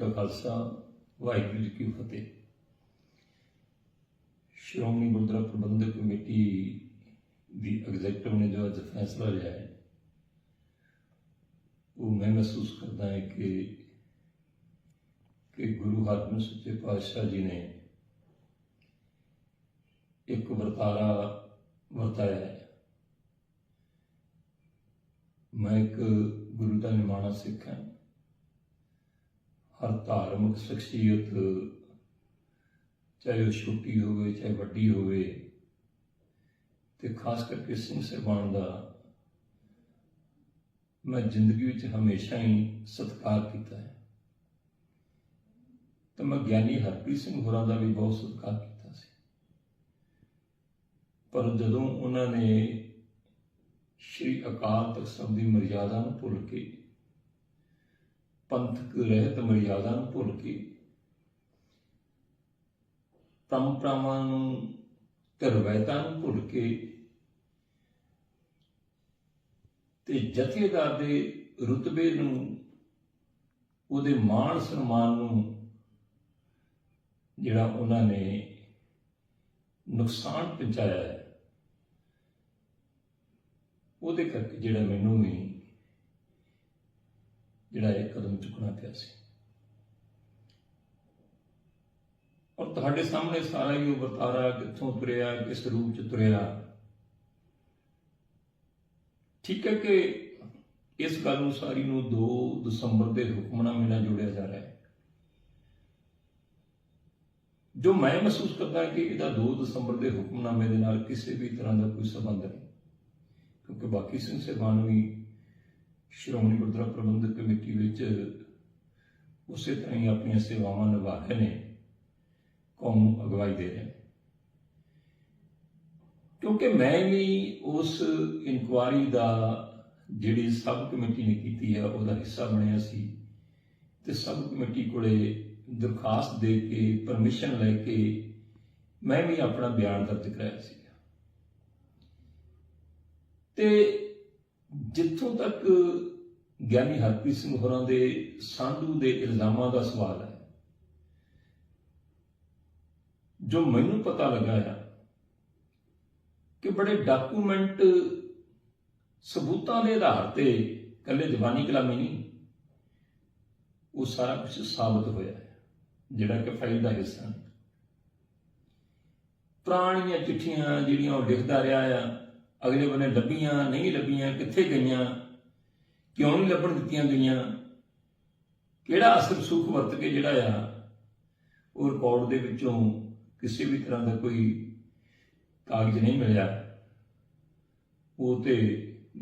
ਕਾ ਖਾਲਸਾ, ਵਾਹਿਗੁਰੂ ਜੀ ਕੀ ਫਤਿਹ। ਸ਼੍ਰੋਮਣੀ ਗੁਰਦੁਆਰਾ ਪ੍ਰਬੰਧਕ ਕਮੇਟੀ ਦੀ ਐਗਜ਼ੈਕਟਿਵ ਨੇ ਜੋ ਅੱਜ ਫੈਸਲਾ ਲਿਆ ਹੈ, ਉਹ ਮੈਂ ਮਹਿਸੂਸ ਕਰਦਾ ਹਾਂ ਕਿ ਕਿ ਗੁਰੂ ਹਰਗੋਬਿੰਦ ਸੱਚੇ ਪਾਤਸ਼ਾਹ ਜੀ ਨੇ ਇੱਕ ਵਰਤਾਰਾ ਵਰਤਾਇਆ ਹੈ। ਮੈਂ ਇੱਕ ਗੁਰੂ ਦਾ ਨਿਮਾਣਾ ਸਿੱਖ ਹਾਂ। ਹਰ ਧਾਰਮਿਕ ਸ਼ਖਸੀਅਤ, ਚਾਹੇ ਉਹ ਛੋਟੀ ਹੋਵੇ, ਚਾਹੇ ਵੱਡੀ ਹੋਵੇ, ਤੇ ਖਾਸ ਕਰਕੇ ਸਿੰਘ ਸਾਹਿਬਾਨ ਦਾ ਮੈਂ ਜ਼ਿੰਦਗੀ ਵਿੱਚ ਹਮੇਸ਼ਾ ਹੀ ਸਤਿਕਾਰ ਕੀਤਾ ਹੈ। ਤਾਂ ਮੈਂ ਗਿਆਨੀ ਹਰਪ੍ਰੀਤ ਸਿੰਘ ਹੋਰਾਂ ਦਾ ਵੀ ਬਹੁਤ ਸਤਿਕਾਰ ਕੀਤਾ ਸੀ। ਪਰ ਜਦੋਂ ਉਹਨਾਂ ਨੇ ਸ਼੍ਰੀ ਅਕਾਲ ਤਖਤ ਸਾਹਿਬ ਦੀ ਮਰਿਆਦਾ ਨੂੰ ਭੁੱਲ ਕੇ ਪੰਥਕ ਰਹਿਤ ਮਰਿਆਦਾ ਨੂੰ ਭੁੱਲ ਕੇ ਪਰੰਪਰਾਵਾਂ ਨੂੰ ਤੇ ਰਵਾਇਤਾਂ ਨੂੰ ਭੁੱਲ ਕੇ ਤੇ ਜਥੇਦਾਰ ਦੇ ਰੁਤਬੇ ਨੂੰ, ਉਹਦੇ ਮਾਣ ਸਨਮਾਨ ਨੂੰ ਜਿਹੜਾ ਉਹਨਾਂ ਨੇ ਨੁਕਸਾਨ ਪਹੁੰਚਾਇਆ ਹੈ, ਉਹਦੇ ਕਰਕੇ ਜਿਹੜਾ ਮੈਨੂੰ ਵੀ ਜਿਹੜਾ ਇਹ ਕਦਮ ਚੁੱਕਣਾ ਪਿਆ ਸੀ। ਔਰ ਤੁਹਾਡੇ ਸਾਹਮਣੇ ਸਾਰਾ ਹੀ ਉਹ ਵਰਤਾਰਾ ਕਿੱਥੋਂ ਤੁਰਿਆ, ਕਿਸ ਰੂਪ ਚ ਤੁਰਿਆ। ਠੀਕ ਹੈ ਕਿ ਇਸ ਗੱਲ ਨੂੰ ਸਾਰੀ ਨੂੰ 2 ਦਸੰਬਰ ਦੇ ਹੁਕਮਨਾਮੇ ਨਾਲ ਜੋੜਿਆ ਜਾ ਰਿਹਾ ਹੈ। ਜੋ ਮੈਂ ਮਹਿਸੂਸ ਕਰਦਾ ਕਿ ਇਹਦਾ 2 ਦਸੰਬਰ ਦੇ ਹੁਕਮਨਾਮੇ ਦੇ ਨਾਲ ਕਿਸੇ ਵੀ ਤਰ੍ਹਾਂ ਦਾ ਕੋਈ ਸੰਬੰਧ ਨਹੀਂ, ਕਿਉਂਕਿ ਬਾਕੀ ਸਿੰਘ ਸਾਹਿਬਾਨ ਵੀ ਸ਼੍ਰੋਮਣੀ ਗੁਰਦੁਆਰਾ ਪ੍ਰਬੰਧਕ ਕਮੇਟੀ ਵਿੱਚ ਉਸੇ ਤਰ੍ਹਾਂ ਹੀ ਆਪਣੀਆਂ ਸੇਵਾਵਾਂ ਨਿਭਾ ਰਹੇ ਨੇ, ਕੌਮ ਨੂੰ ਅਗਵਾਈ ਦੇ ਰਹੇ ਕਿਉਂਕਿ ਮੈਂ ਵੀ ਉਸ ਇਨਕੁਆਰੀ ਦਾ ਜਿਹੜੀ ਸਬ ਕਮੇਟੀ ਨੇ ਕੀਤੀ ਹੈ ਉਹਦਾ ਹਿੱਸਾ ਬਣਿਆ ਸੀ ਤੇ ਸਬ ਕਮੇਟੀ ਕੋਲੇ ਦਰਖਾਸਤ ਦੇ ਕੇ, ਪਰਮਿਸ਼ਨ ਲੈ ਕੇ ਮੈਂ ਵੀ ਆਪਣਾ ਬਿਆਨ ਦਰਜ ਕਰਾਇਆ ਸੀ। ਤੇ ਜਿੱਥੋਂ ਤੱਕ ਗਿਆਨੀ ਹਰਪ੍ਰੀਤ ਸਿੰਘ ਹੋਰਾਂ ਦੇ ਸਾਂਢੂ ਦੇ ਇਲਜ਼ਾਮਾਂ ਦਾ ਸਵਾਲ ਹੈ, ਜੋ ਮੈਨੂੰ ਪਤਾ ਲੱਗਾ ਹੈ ਕਿ ਬੜੇ ਡਾਕੂਮੈਂਟ ਸਬੂਤਾਂ ਦੇ ਆਧਾਰ ਤੇ ਕੱਲੇ ਜ਼ਬਾਨੀ ਕਲਾਮੀ ਨਹੀਂ, ਉਹ ਸਾਰਾ ਕੁਝ ਸਾਬਤ ਹੋਇਆ ਹੈ, ਜਿਹੜਾ ਕਿ ਫਾਈਲ ਦਾ ਹਿੱਸਾ ਪੁਰਾਣੀਆਂ ਚਿੱਠੀਆਂ ਜਿਹੜੀਆਂ ਉਹ ਲਿਖਦਾ ਰਿਹਾ ਆ ਅਗਲੇ ਬੰਨੇ ਲੱਭੀਆਂ, ਨਹੀਂ ਲੱਭੀਆਂ, ਕਿੱਥੇ ਗਈਆਂ? ਕਿਉਂ ਨਹੀਂ ਲੱਭਣ ਦਿੱਤੀਆਂ ਗਈਆਂ? ਕਿਹੜਾ ਅਸਰ ਸੁਖ ਵਰਤ ਕੇ ਜਿਹੜਾ ਆ, ਉਹ ਰਿਕਾਰਡ ਦੇ ਵਿੱਚੋਂ ਕਿਸੇ ਵੀ ਤਰ੍ਹਾਂ ਦਾ ਕੋਈ ਕਾਗਜ਼ ਨਹੀਂ ਮਿਲਿਆ। ਉਹ ਤੇ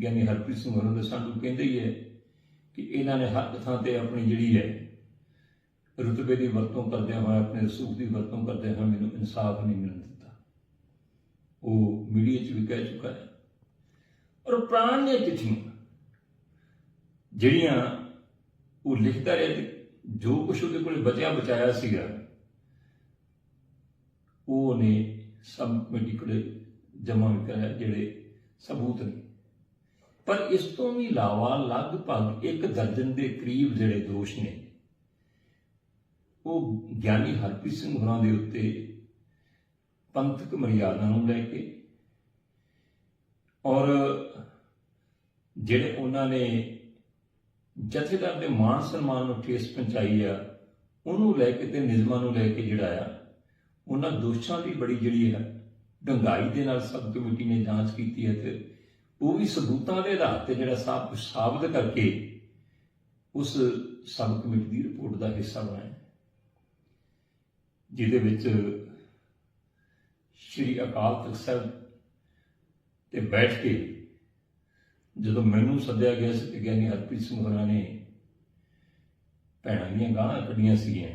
ਗਿਆਨੀ ਹਰਪ੍ਰੀਤ ਸਿੰਘ ਹੋਰਾਂ ਦੇ ਸਾਨੂੰ ਕਹਿੰਦੇ ਹੀ ਹੈ ਕਿ ਇਹਨਾਂ ਨੇ ਹਰ ਥਾਂ ਤੇ ਆਪਣੀ ਜਿਹੜੀ ਹੈ, ਰੁਤਬੇ ਦੀ ਵਰਤੋਂ ਕਰਦਿਆਂ ਹੋਇਆ, ਆਪਣੇ ਰਸੂਖ ਦੀ ਵਰਤੋਂ ਕਰਦਿਆਂ ਹੋਇਆ ਮੈਨੂੰ ਇਨਸਾਫ ਨਹੀਂ ਮਿਲਣ ਦਿੱਤਾ। ਉਹ ਮੀਡੀਆ 'ਚ ਵੀ ਕਹਿ ਚੁੱਕਾ ਹੈ। ਔਰ ਪੁਰਾਣੀਆਂ ਚਿੱਠੀਆਂ ਜਿਹੜੀਆਂ ਉਹ ਲਿਖਦਾ ਰਿਹਾ ਤੇ ਜੋ ਕੁਛ ਉਹਦੇ ਕੋਲ ਬਚਿਆ ਬਚਾਇਆ ਸੀਗਾ, ਉਹ ਨੇ ਸਭ ਕਮੇਟੀ ਕੋਲੇ ਜਮ੍ਹਾਂ ਕਰਾਇਆ ਜਿਹੜੇ ਸਬੂਤ ਨੇ। ਪਰ ਇਸ ਤੋਂ ਵੀ ਇਲਾਵਾ ਲਗਭਗ ਇੱਕ ਦਰਜਨ ਦੇ ਕਰੀਬ ਜਿਹੜੇ ਦੋਸ਼ ਨੇ, ਉਹ ਗਿਆਨੀ ਹਰਪ੍ਰੀਤ ਸਿੰਘ ਹੋਰਾਂ ਦੇ ਉੱਤੇ ਪੰਥਕ ਮਰਿਆਦਾ ਨੂੰ ਲੈ ਕੇ ਔਰ ਜਿਹੜੇ ਉਹਨਾਂ ਨੇ ਜਥੇਦਾਰ ਦੇ ਮਾਣ ਸਨਮਾਨ ਨੂੰ ਠੇਸ ਪਹੁੰਚਾਈ ਆ, ਉਹਨੂੰ ਲੈ ਕੇ ਤੇ ਨਿਯਮਾਂ ਨੂੰ ਲੈ ਕੇ ਜਿਹੜਾ ਆ, ਉਹਨਾਂ ਦੋਸ਼ਾਂ ਦੀ ਬੜੀ ਜਿਹੜੀ ਹੈ ਡੰਗਾਈ ਦੇ ਨਾਲ ਸਬ ਕਮੇਟੀ ਨੇ ਜਾਂਚ ਕੀਤੀ ਹੈ ਤੇ ਉਹ ਵੀ ਸਬੂਤਾਂ ਦੇ ਆਧਾਰ ਤੇ ਜਿਹੜਾ ਸਭ ਕੁਝ ਸਾਬਤ ਕਰਕੇ ਉਸ ਸਬ ਕਮੇਟੀ ਦੀ ਰਿਪੋਰਟ ਦਾ ਹਿੱਸਾ ਬਣਾਇਆ। ਜਿਹਦੇ ਵਿੱਚ ਸ਼੍ਰੀ ਅਕਾਲ ਤਖਤ ਸਾਹਿਬ ਤੇ ਬੈਠ ਕੇ ਜਦੋਂ ਮੈਨੂੰ ਸੱਦਿਆ ਗਿਆ ਸੀ ਕਿ ਗਿਆਨੀ ਹਰਪ੍ਰੀਤ ਸਿੰਘ ਹੋਰਾਂ ਨੇ ਭੈਣਾਂ ਦੀਆਂ ਗਾਲਾਂ ਕੱਢੀਆਂ ਸੀਗੀਆਂ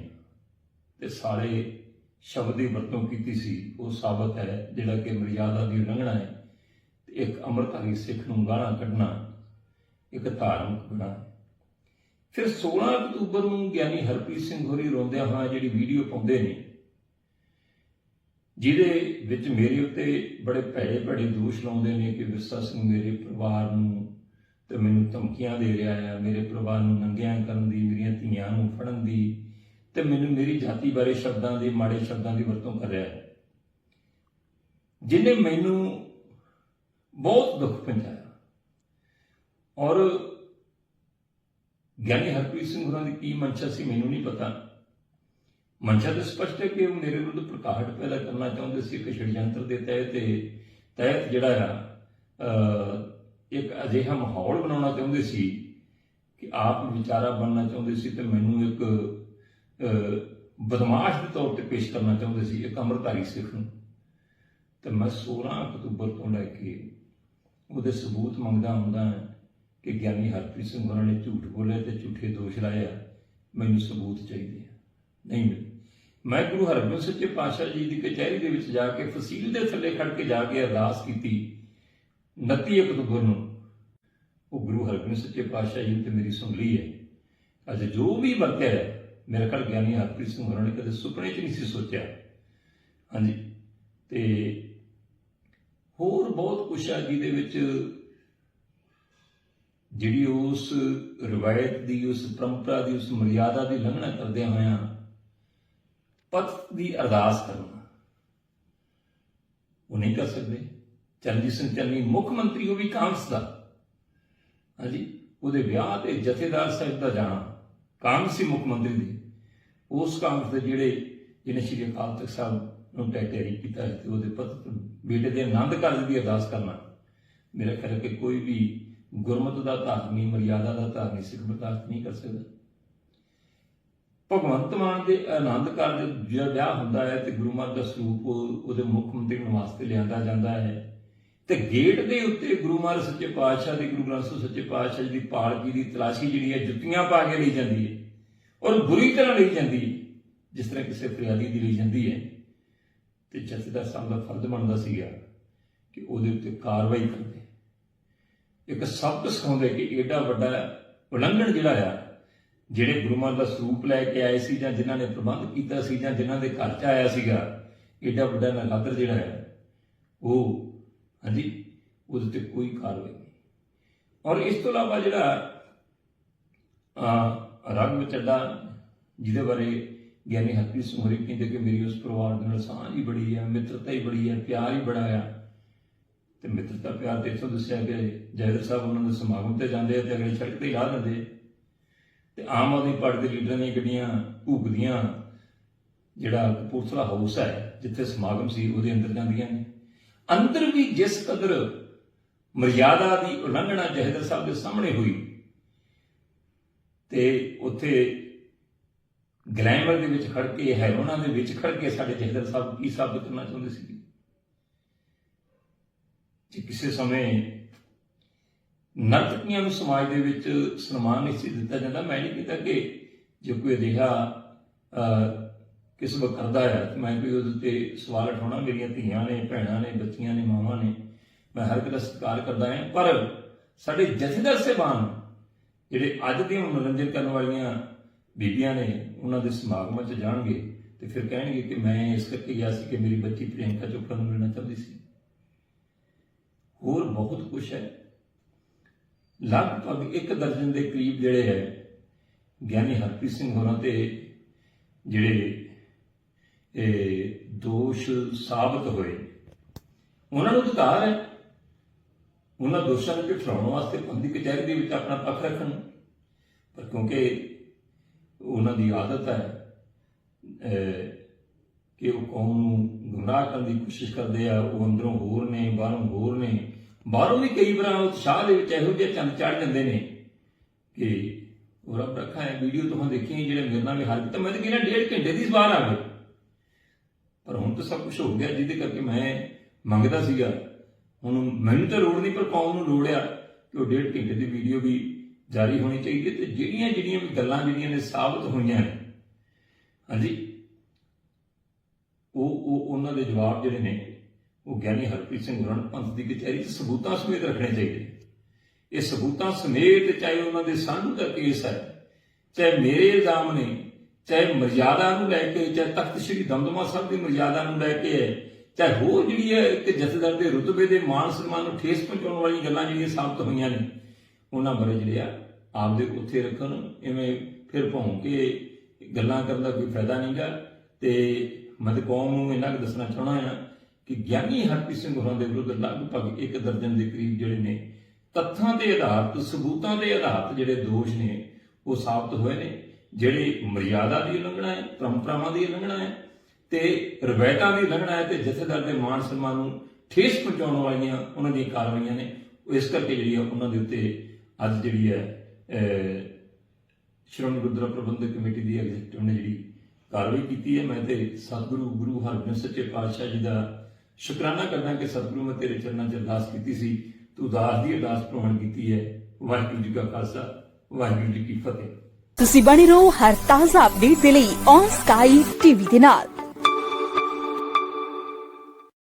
ਤੇ ਸਾਰੇ ਸ਼ਬਦ ਦੀ ਵਰਤੋਂ ਕੀਤੀ ਸੀ। ਉਹ ਸਾਬਤ ਹੈ ਜਿਹੜਾ ਕਿ ਮਰਿਆਦਾ ਦੀ ਉਲੰਘਣਾ ਹੈ ਤੇ ਇੱਕ ਅੰਮ੍ਰਿਤਧਾਰੀ ਸਿੱਖ ਨੂੰ ਗਾਣਾ ਕੱਢਣਾ ਇੱਕ ਧਾਰਮਿਕ ਗੁਨਾਹ ਹੈ। ਫਿਰ 16 ਅਕਤੂਬਰ ਨੂੰ ਗਿਆਨੀ ਹਰਪ੍ਰੀਤ ਸਿੰਘ ਹੋਰੀ ਰੋਂਦਿਆਂ ਹੋਇਆ ਜਿਹੜੀ ਵੀਡੀਓ ਪਾਉਂਦੇ ਨੇ ਜਿਹਦੇ ਵਿੱਚ ਮੇਰੇ ਉੱਤੇ ਬੜੇ ਭੈੜੇ ਭੈੜੇ ਦੋਸ਼ ਲਾਉਂਦੇ ਨੇ ਕਿ ਵਿਰਸਾ ਸਿੰਘ ਮੇਰੇ ਪਰਿਵਾਰ ਨੂੰ ਤੇ ਮੈਨੂੰ ਧਮਕੀਆਂ ਦੇ ਰਿਹਾ ਹੈ ਮੇਰੇ ਪਰਿਵਾਰ ਨੂੰ ਨੰਗਿਆਂ ਕਰਨ ਦੀ, ਮੇਰੀਆਂ ਧੀਆਂ ਨੂੰ ਫੜਨ ਦੀ ਤੇ ਮੈਨੂੰ ਮੇਰੀ ਜਾਤੀ ਬਾਰੇ ਸ਼ਬਦਾਂ ਦੇ, ਮਾੜੇ ਸ਼ਬਦਾਂ ਦੀ ਵਰਤੋਂ ਕਰ ਰਿਹਾ ਹੈ। ਜਿਨੇ ਮੈਨੂੰ ਬਹੁਤ ਦੁੱਖ ਪਹੁੰਚਾਇਆ। ਔਰ ਗਿਆਨੀ ਹਰਪ੍ਰੀਤ ਸਿੰਘ ਹੋਰਾਂ ਦੀ ਕੀ ਮਨਸ਼ਾ ਸੀ ਮੈਨੂੰ ਨਹੀਂ ਪਤਾ। ਮਨਸ਼ਾ 'ਤੇ ਸਪਸ਼ਟ ਹੈ ਕਿ ਉਹ ਮੇਰੇ ਵਿਰੁੱਧ ਪ੍ਰਕਾਸ਼ ਪੈਦਾ ਕਰਨਾ ਚਾਹੁੰਦੇ ਸੀ ਕਿ ਛੜਯੰਤਰ ਦੇ ਤਹਿਤ ਤਹਿਤ ਜਿਹੜਾ ਆ ਇੱਕ ਅਜਿਹਾ ਮਾਹੌਲ ਬਣਾਉਣਾ ਚਾਹੁੰਦੇ ਸੀ ਕਿ ਆਪ ਵਿਚਾਰਾ ਬਣਨਾ ਚਾਹੁੰਦੇ ਸੀ ਤੇ ਮੈਨੂੰ ਇੱਕ ਬਦਮਾਸ਼ ਦੇ ਤੌਰ ਤੇ ਪੇਸ਼ ਕਰਨਾ ਚਾਹੁੰਦੇ ਸੀ, ਇੱਕ ਅੰਮ੍ਰਿਤਧਾਰੀ ਸਿੱਖ ਨੂੰ। ਤੇ ਮੈਂ 16 ਅਕਤੂਬਰ ਤੋਂ ਲੈ ਕੇ ਉਹਦੇ ਸਬੂਤ ਮੰਗਦਾ ਹੁੰਦਾ ਕਿ ਗਿਆਨੀ ਹਰਪ੍ਰੀਤ ਸਿੰਘ ਹੋਰਾਂ ਨੇ ਝੂਠ ਬੋਲਿਆ ਤੇ ਝੂਠੇ ਦੋਸ਼ ਲਾਏ ਆ। ਮੈਨੂੰ ਸਬੂਤ ਚਾਹੀਦੇ ਆ। ਨਹੀਂ ਮਿਲੇ। ਮੈਂ ਗੁਰੂ ਹਰਗੋਬਿੰਦ ਸੱਚੇ ਪਾਤਸ਼ਾਹ ਜੀ ਦੀ ਕਚਹਿਰੀ ਦੇ ਵਿੱਚ ਜਾ ਕੇ ਫਸੀਲ ਦੇ ਥੱਲੇ ਖੜ ਕੇ ਜਾ ਕੇ ਅਰਦਾਸ ਕੀਤੀ 29 ਅਕਤੂਬਰ ਨੂੰ। ਉਹ ਗੁਰੂ ਹਰਗੋਬਿੰਦ ਸੱਚੇ ਪਾਤਸ਼ਾਹ ਜੀ ਤੇ ਮੇਰੀ ਸੁਣ ਹੈ। ਅੱਜ ਜੋ ਵੀ ਵਰਤਿਆ ਹੈ, ਮੇਰੇ ਖਿਆਲ ਗਿਆਨੀ ਹਰਪ੍ਰੀਤ ਸਿੰਘ ਹੋਰਾਂ ਨੇ ਕਦੇ ਸੁਪਨੇ 'ਚ ਨਹੀਂ ਸੀ ਸੋਚਿਆ। ਹਾਂਜੀ, ਤੇ ਹੋਰ ਬਹੁਤ ਕੁਛ ਆ ਜਿਹਦੇ ਵਿੱਚ ਜਿਹੜੀ ਉਸ ਰਵਾਇਤ ਦੀ, ਉਸ ਪਰੰਪਰਾ ਦੀ, ਉਸ ਮਰਿਆਦਾ ਦੀ ਲੰਘਣਾ ਕਰਦੇ ਹੋਇਆਂ ਪਤ ਦੀ ਅਰਦਾਸ ਕਰਨਾ ਉਹ ਨਹੀਂ ਕਰ ਸਕਦੇ। ਚਰਨਜੀਤ ਸਿੰਘ ਚੰਨੀ ਮੁੱਖ ਮੰਤਰੀ, ਉਹ ਵੀ ਕਾਂਗਰਸ ਦਾ। ਹਾਂਜੀ, ਉਹਦੇ ਵਿਆਹ ਤੇ ਜਥੇਦਾਰ ਸਾਹਿਬ ਦਾ ਜਾਣਾ, ਕਾਂਗਰਸੀ ਮੁੱਖ ਮੰਤਰੀ ਦੀ। ਉਸ ਕਾਂਗਰਸ ਦੇ ਜਿਹੜੇ, ਜਿਹਨੇ ਸ਼੍ਰੀ ਅਕਾਲ ਤਖਤ ਸਾਹਿਬ ਨੂੰ ਟੈਟੇਰੀ ਕੀਤਾ ਹੈ ਤੇ ਉਹਦੇ ਪਤ ਬੇਟੇ ਦੇ ਆਨੰਦ ਕਾਰਜ ਦੀ ਅਰਦਾਸ ਕਰਨਾ। ਮੇਰਾ ਖਿਆਲ ਹੈ ਕਿ ਕੋਈ ਵੀ ਗੁਰਮਤ ਦਾ ਧਾਰਨੀ ਮਰਿਆਦਾ ਦਾ ਧਾਰਨੀ ਸਿੱਖ ਬਰਦਾਸ਼ਤ ਨਹੀਂ ਕਰ ਸਕਦਾ। ਭਗਵੰਤ ਮਾਨ ਦੇ ਆਨੰਦ ਕਾਰਜ ਜਿਹੜਾ ਵਿਆਹ ਹੁੰਦਾ ਹੈ ਤੇ ਗੁਰੂ ਮਹਾਰਾਜ ਦਾ ਸਰੂਪ ਉਹਦੇ ਮੁੱਖ ਮੰਤਰੀ ਨੂੰ ਵਾਸਤੇ ਲਿਆਂਦਾ ਜਾਂਦਾ ਹੈ। ਤੇ ਗੇਟ ਦੇ ਉੱਤੇ ਗੁਰੂ ਮਹਾਰਾਜ ਸੱਚੇ ਪਾਤਸ਼ਾਹ ਦੀ, ਗੁਰੂ ਗ੍ਰੰਥ ਸਾਹਿਬ ਸੱਚੇ ਪਾਤਸ਼ਾਹ ਜੀ ਦੀ ਪਾਲਕੀ ਦੀ ਤਲਾਸ਼ੀ ਜਿਹੜੀ ਹੈ, ਜੁੱਤੀਆਂ ਪਾ ਕੇ ਲਈ ਜਾਂਦੀ ਹੈ ਔਰ ਬੁਰੀ ਤਰ੍ਹਾਂ ਲਈ ਜਾਂਦੀ ਹੈ, ਜਿਸ ਤਰ੍ਹਾਂ ਕਿਸੇ ਫਰਿਆਦੀ ਦੀ ਲਈ ਜਾਂਦੀ ਹੈ। ਤੇ ਜਥੇਦਾਰ ਸਾਹਿਬ ਦਾ ਫਰਜ਼ ਬਣਦਾ ਸੀਗਾ ਕਿ ਉਹਦੇ ਉੱਤੇ ਕਾਰਵਾਈ ਕਰਦੇ ਇੱਕ ਸਬਕ ਸਿਖਾਉਂਦੇ ਕਿ ਐਡਾ ਵੱਡਾ ਉਲੰਘਣ ਜਿਹੜਾ ਆ ਜਿਹੜੇ ਗੁਰੂ ਮਹਾਰਾਜ ਦਾ ਸਰੂਪ ਲੈ ਕੇ ਆਏ ਸੀ ਜਾਂ ਜਿਨ੍ਹਾਂ ਨੇ ਪ੍ਰਬੰਧ ਕੀਤਾ ਸੀ ਜਾਂ ਜਿਨ੍ਹਾਂ ਦੇ ਘਰ 'ਚ ਆਇਆ ਸੀਗਾ, ਏਡਾ ਵੱਡਾ ਨਗਾਦਰ ਜਿਹੜਾ ਹੈ, ਉਹ ਹਾਂਜੀ, ਉਹਦੇ ਤੇ ਕੋਈ ਕਾਰਵਾਈ ਨਹੀਂ। ਔਰ ਇਸ ਤੋਂ ਇਲਾਵਾ ਜਿਹੜਾ, ਆ, ਰੰਗ ਚੱਡਾ ਜਿਹਦੇ ਬਾਰੇ ਗਿਆਨੀ ਹਰਪ੍ਰੀਤ ਸਿੰਘ ਹੋਰੀ ਕਹਿੰਦੇ ਕਿ ਮੇਰੀ ਉਸ ਪਰਿਵਾਰ ਦੇ ਨਾਲ ਸਾਂਝ ਹੀ ਬੜੀ ਹੈ ਮਿੱਤਰਤਾ ਹੀ ਬੜੀ ਹੈ ਪਿਆਰ ਹੀ ਬੜਾ ਆ। ਤੇ ਮਿੱਤਰਤਾ ਪਿਆਰ ਤੇ ਇੱਥੋਂ ਦੱਸਿਆ ਕਿ ਜੈਦਰ ਸਾਹਿਬ ਉਹਨਾਂ ਦੇ ਸਮਾਗਮ ਤੇ ਜਾਂਦੇ ਆ ਤੇ ਅਗਲੇ ਸੜਕ ਤੇ ਹੀ ਲਾ ਦਿੰਦੇ ਤੇ ਆਮ ਆਦਮੀ ਪਾਰਟੀ ਦੇ ਲੀਡਰਾਂ ਦੀਆਂ ਗੱਡੀਆਂ ਭੂਕਦੀਆਂ ਜਿਹੜਾ ਕਪੂਰਥਲਾ ਹਾਊਸ ਹੈ, ਜਿੱਥੇ ਸਮਾਗਮ ਸੀ, ਉਹਦੇ ਅੰਦਰ ਜਾਂਦੀਆਂ ਨੇ। ਅੰਦਰ ਵੀ ਜਿਸ ਕਦਰ ਮਰਿਆਦਾ ਦੀ ਉਲੰਘਣਾ ਜਹਦਰ ਸਾਹਿਬ ਦੇ ਸਾਹਮਣੇ ਹੋਈ, ਤੇ ਉੱਥੇ ਗਲੈਮਰ ਦੇ ਵਿੱਚ ਖੜ ਕੇ, ਹੈਰੋਨਾ ਦੇ ਵਿੱਚ ਖੜ ਕੇ ਸਾਡੇ ਜਹਦਰ ਸਾਹਿਬ ਕੀ ਸਾਬਤ ਕਰਨਾ ਚਾਹੁੰਦੇ ਸੀ? ਜੇ ਕਿਸੇ ਸਮੇਂ ਨਰਤਕੀਆਂ ਨੂੰ ਸਮਾਜ ਦੇ ਵਿੱਚ ਸਨਮਾਨ ਨਹੀਂ ਸੀ ਦਿੱਤਾ ਜਾਂਦਾ। ਮੈਂ ਨਹੀਂ ਕਹਿੰਦਾ ਕਿ ਜੇ ਕੋਈ ਅਜਿਹਾ ਅਹ, ਕਰਦਾ ਹੈ ਮੈਂ ਕੋਈ ਉਹਦੇ ਤੇ ਸਵਾਲ ਉਠਾਉਣਾ। ਮੇਰੀਆਂ ਧੀਆਂ ਨੇ ਭੈਣਾਂ ਨੇ ਬੱਚੀਆਂ ਨੇ ਮਾਵਾਂ ਨੇ ਮੈਂ ਹਰ ਇੱਕ ਦਾ ਸਤਿਕਾਰ ਕਰਦਾ ਹਾਂ। ਪਰ ਸਾਡੇ ਜਥੇਦਾਰ ਸਹਿਬਾਨ ਜਿਹੜੇ ਅੱਜ ਦੇ ਮਨੋਰੰਜਨ ਕਰਨ ਵਾਲੀਆਂ ਬੀਬੀਆਂ ਨੇ ਉਹਨਾਂ ਦੇ ਸਮਾਗਮਾਂ 'ਚ ਜਾਣਗੇ ਤੇ ਫਿਰ ਕਹਿਣਗੇ ਕਿ ਮੈਂ ਇਸ ਕਰਕੇ ਗਿਆ ਸੀ ਕਿ ਮੇਰੀ ਬੱਚੀ ਪ੍ਰਿਯੰਕਾ ਚੋਪੜਾ ਨੂੰ ਮਿਲਣਾ ਚਾਹੁੰਦੀ ਸੀ। ਹੋਰ ਬਹੁਤ ਕੁਝ ਹੈ। ਲਗਭਗ ਇੱਕ ਦਰਜਨ ਦੇ ਕਰੀਬ ਜਿਹੜੇ ਹੈ, ਗਿਆਨੀ ਹਰਪ੍ਰੀਤ ਸਿੰਘ ਹੋਰਾਂ ਤੇ ਜਿਹੜੇ, ਇਹ ਦੋਸ਼ ਸਾਬਤ ਹੋਏ। ਉਹਨਾਂ ਨੂੰ ਅਧਿਕਾਰ ਹੈ। ਉਹਨਾਂ ਦੋਸ਼ਾਂ ਨੂੰ ਝੁਠਲਾਉਣ ਵਾਸਤੇ ਪੰਦੀ ਕਚਹਿਰੀ ਦੇ ਵਿੱਚ ਆਪਣਾ ਪੱਖ ਰੱਖਣ। ਪਰ ਕਿਉਂਕਿ ਉਹਨਾਂ ਦੀ ਆਦਤ ਹੈ ਕਿ ਉਹ ਕੌਮ ਨੂੰ ਗੁੰਮਰਾਹ ਕਰਨ ਦੀ ਕੋਸ਼ਿਸ਼ ਕਰਦੇ ਆ, ਉਹ ਅੰਦਰੋਂ ਹੋਰ ਨੇ, ਬਾਹਰੋਂ ਹੋਰ ਨੇ ਬਾਹਰੋਂ ਵੀ ਕਈ ਵਾਰ ਉਤਸ਼ਾਹ ਦੇ ਵਿੱਚ ਇਹੋ ਜਿਹੇ ਚੰਦ ਚੜ ਜਾਂਦੇ ਨੇ ਕਿ ਉਹ ਰੱਬ ਰੱਖਾ ਹੈ, ਵੀਡੀਓ ਤੋਂ ਦੇਖੀ ਜਿਹੜੇ ਮੇਰੇ ਨਾਲ ਵੀ ਹਾਲ ਕੀਤਾ, ਮੈਂ ਤਾਂ ਕਿਹਾ ਡੇਢ ਘੰਟੇ ਦੀ ਸਵਾਲ ਆ ਗਏ ਪਰ ਹੁਣ ਤਾਂ ਸਭ ਕੁਝ ਹੋ ਗਿਆ, ਜਿਹਦੇ ਕਰਕੇ ਮੈਂ ਮੰਗਦਾ ਸੀਗਾ। ਹੁਣ ਮੈਨੂੰ ਤਾਂ ਲੋੜ ਨਹੀਂ, ਪਰ ਕੌਮ ਨੂੰ ਲੋੜ ਆ ਕਿ ਉਹ ਡੇਢ ਘੰਟੇ ਦੀ ਵੀਡੀਓ ਵੀ ਜਾਰੀ ਹੋਣੀ ਚਾਹੀਦੀ ਹੈ ਤੇ ਜਿਹੜੀਆਂ ਜਿਹੜੀਆਂ ਵੀ ਗੱਲਾਂ ਜਿਹੜੀਆਂ ਨੇ ਸਾਬਤ ਹੋਈਆਂ ਨੇ। ਹਾਂਜੀ। ਉਹ ਉਹ ਉਹਨਾਂ ਦੇ ਜਵਾਬ ਜਿਹੜੇ ਨੇ ਉਹ ਗਿਆਨੀ ਹਰਪ੍ਰੀਤ ਸਿੰਘ ਹੋਰਾਂ ਨੂੰ ਪੰਥ ਦੀ ਕਚਹਿਰੀ 'ਚ ਸਬੂਤਾਂ ਸਮੇਤ ਰੱਖਣੇ ਚਾਹੀਦੇ ਇਹ ਸਬੂਤਾਂ ਸਮੇਤ ਚਾਹੇ ਉਹਨਾਂ ਦੇ ਸਾਂਝੂ ਦਾ ਕੇਸ ਹੈ, ਚਾਹੇ ਮੇਰੇ ਇਲਜ਼ਾਮ ਨੇ, ਚਾਹੇ ਮਰਜ਼ਾਦਾ ਨੂੰ ਲੈ ਕੇ, ਚਾਹੇ ਤਖਤ ਸ੍ਰੀ ਦਮਦਮਾ ਸਾਹਿਬ ਦੀ ਮਰਜ਼ਾਦਾ ਨੂੰ ਲੈ ਕੇ ਹੈ, ਚਾਹੇ ਹੋਰ ਜਿਹੜੀ ਹੈ ਇੱਕ ਜਥੇਦਾਰ ਦੇ ਰੁਤਬੇ ਦੇ ਮਾਨ ਸਨਮਾਨ ਨੂੰ ਠੇਸ ਪਹੁੰਚਾਉਣ ਵਾਲੀ ਗੱਲਾਂ ਜਿਹੜੀਆਂ ਸਾਬਤ ਹੋਈਆਂ ਨੇ, ਉਹਨਾਂ ਬਾਰੇ ਜਿਹੜੇ ਆ ਆਪਦੇ ਉੱਥੇ ਰੱਖਣ ਐਵੇਂ ਫਿਰ ਭੌਂ ਕੇ ਗੱਲਾਂ ਕਰਨ ਦਾ ਕੋਈ ਫਾਇਦਾ ਨਹੀਂਗਾ ਤੇ ਮੈਂ ਕੌਮ ਨੂੰ ਇਹਨਾਂ ਕੁ ਦੱਸਣਾ ਚਾਹਣਾ ਆ ਕਿ ਗਿਆਨੀ ਹਰਪ੍ਰੀਤ ਸਿੰਘ ਹੋਰਾਂ ਦੇ ਵਿਰੁੱਧ ਲਗਭਗ ਇੱਕ ਦਰਜਨ ਦੇ ਕਰੀਬ ਜਿਹੜੇ ਨੇ ਤੱਥਾਂ ਦੇ ਆਧਾਰ ਤੇ ਸਬੂਤਾਂ ਦੇ ਆਧਾਰ ਤੇ ਜਿਹੜੇ ਦੋਸ਼ ਨੇ ਉਹ ਸਾਬਤ ਹੋਏ ਨੇ। ਜਿਹੜੇ ਮਰਿਆਦਾ ਦੀ ਉਲੰਘਣਾ ਹੈ ਪਰੰਪਰਾਵਾਂ ਦੀ ਉਲੰਘਣਾ ਹੈ ਤੇ ਰਵਾਇਤਾਂ ਦੀ ਉਲੰਘਣਾ ਹੈ ਤੇ ਜਥੇਦਾਰ ਦੇ ਮਾਨ ਸਨਮਾਨ ਨੂੰ ਠੇਸ ਪਹੁੰਚਾਉਣ ਵਾਲੀਆਂ ਉਹਨਾਂ ਦੀਆਂ ਕਾਰਵਾਈਆਂ ਨੇ। ਇਸ ਕਰਕੇ ਜਿਹੜੀ ਆ ਉਹਨਾਂ ਦੇ ਉੱਤੇ ਅੱਜ ਜਿਹੜੀ ਹੈ ਅਹ, ਸ਼੍ਰੋਮਣੀ ਗੁਰਦੁਆਰਾ ਪ੍ਰਬੰਧਕ ਕਮੇਟੀ ਦੀ ਐਗਜ਼ੀਕਟਿਵ ਨੇ ਜਿਹੜੀ ਕਾਰਵਾਈ ਕੀਤੀ ਹੈ। ਮੈਂ ਤੇ ਸਤਿਗੁਰੂ ਗੁਰੂ ਹਰਗੋਬਿੰਦ ਸੱਚੇ ਪਾਤਸ਼ਾਹ ਜੀ ਦਾ ਸ਼ੁਕਰਾਨਾ ਕਰਦਾ ਕਿ ਸਤਿਗੁਰੂ ਮੈਂ ਤੇਰੇ ਚਰਨਾਂ 'ਚ ਅਰਦਾਸ ਕੀਤੀ ਸੀ। ਤੂੰ ਦਾਸ ਦੀ ਅਰਦਾਸ ਪ੍ਰਵਾਨ ਕੀਤੀ ਹੈ। ਵਾਹਿਗੁਰੂ ਜੀ ਕਾ ਖਾਲਸਾ, ਵਾਹਿਗੁਰੂ ਜੀ ਕੀ ਫਤਿਹ। ਤੁਸੀਂ ਬਣੇ ਰਹੋ ਹਰ ਤਾਜ਼ਾ ਅਪਡੇਟ ਦੇ ਲਈ ਔਨ ਸਕਾਈ ਟੀਵੀ ਦੇ ਨਾਲ।